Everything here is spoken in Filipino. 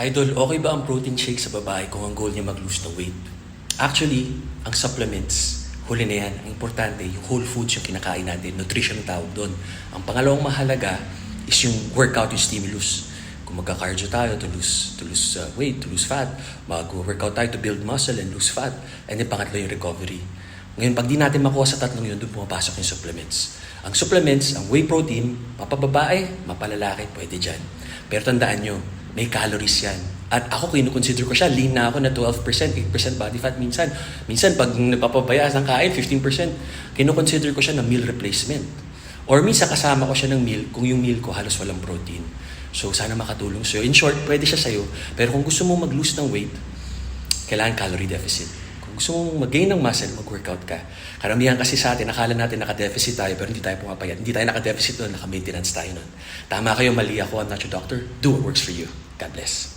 Idol, okay ba ang protein shake sa babae kung ang goal niya mag-lose ng weight? Actually, ang supplements, huli na yan. Ang importante, yung whole foods yung kinakain natin, nutrition ang tawag doon. Ang pangalawang mahalaga is yung workout, yung stimulus. Kung magka-cardio tayo to lose, to lose uh, weight, to lose fat, mag-workout tayo to build muscle and lose fat, and then pangatlo yung recovery. Ngayon, pag di natin makuha sa tatlong yun, doon pumapasok yung supplements. Ang supplements, ang whey protein, mapababae, mapalalaki, pwede dyan. Pero tandaan nyo, may calories yan. At ako, kinukonsider ko siya, lean na ako na 12%, 8% body fat minsan. Minsan, pag napapabayas ng kain, 15%, kinukonsider ko siya na meal replacement. Or minsan, kasama ko siya ng meal kung yung meal ko halos walang protein. So, sana makatulong sa'yo. In short, pwede siya sa'yo. Pero kung gusto mo mag-lose ng weight, kailangan calorie deficit. Kung gusto mong mag-gain ng muscle, mag-workout ka. Karamihan kasi sa atin, nakala natin naka-deficit tayo, pero hindi tayo pumapayat. Hindi tayo naka-deficit doon, naka-maintenance tayo noon. Tama kayo, mali ako, I'm not your doctor. Do what works for you. God bless.